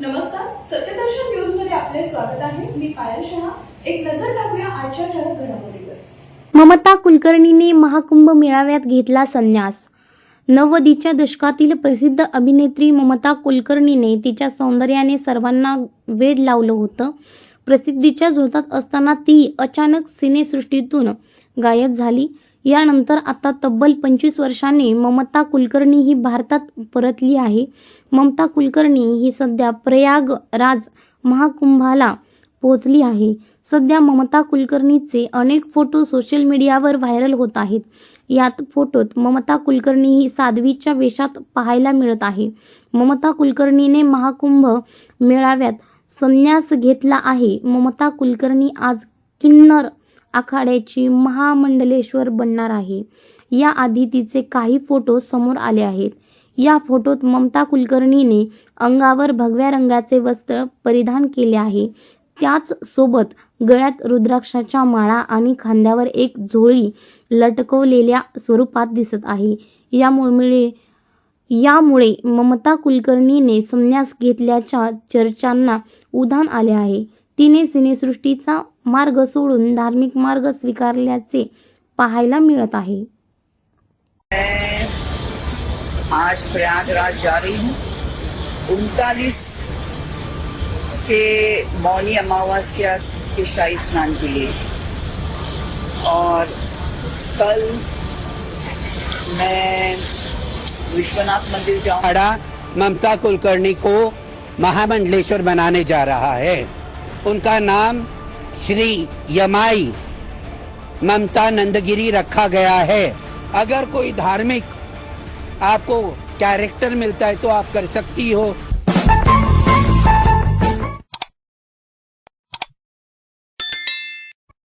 नमस्कार सत्यदर्शन न्यूजमध्ये आपले स्वागत आहे. मी पायल शहा. एक नजर टाकूया आजच्या ठळक घडामोडीवर. ममता कुलकर्णीने महाकुंभ मेळाव्यात घेतला संन्यास. नव्वदीच्या दशकातील प्रसिद्ध अभिनेत्री ममता कुलकर्णीने तिच्या सौंदर्याने सर्वांना वेड लावलं होतं. प्रसिद्धीच्या झोतात असताना ती अचानक सिनेसृष्टीतून गायब झाली. यानंतर आता तब्बल पंचवीस वर्षांनी ममता कुलकर्णी ही भारतात परतली आहे. ममता कुलकर्णी ही सध्या प्रयागराज महाकुंभाला पोहोचली आहे. सध्या ममता कुलकर्णीचे अनेक फोटो सोशल मीडियावर व्हायरल होत आहेत. यात फोटोत ममता कुलकर्णी ही साध्वीच्या वेशात पाहायला मिळत आहे. ममता कुलकर्णीने महाकुंभ मेळाव्यात संन्यास घेतला आहे. ममता कुलकर्णी आज किन्नर आखाड्याची महामंडलेश्वर बनणार आहे. याआधी तिचे काही फोटो समोर आले आहेत. या फोटोत ममता कुलकर्णीने अंगावर भगव्या रंगाचे वस्त्र परिधान केले आहे. त्याच सोबत गळ्यात रुद्राक्षाच्या माळा आणि खांद्यावर एक झोळी लटकवलेल्या स्वरूपात दिसत आहे. यामुळे यामुळे ममता कुलकर्णीने संन्यास घेतल्याच्या चर्चांना उधाण आले आहे. तिने सिनेसृष्टीचा मार्ग सोडून धार्मिक मार्ग स्वीकारल्याचे पाहायला मिळत आहे. आज प्रयागराज जा रही हूँ उनतालीस के मौनी अमावस्या के शाही स्नान के लिए. और कल मैं विश्वनाथ मंदिर जाऊँ। अखाड़ा ममता कुलकर्णी को महामंडलेश्वर बनाने जा रहा है। उनका नाम श्री यमाई ममता नंदगिरी रखा गया है। अगर कोई धार्मिक आपको कैरेक्टर मिलता है तो आप कर सकती हो।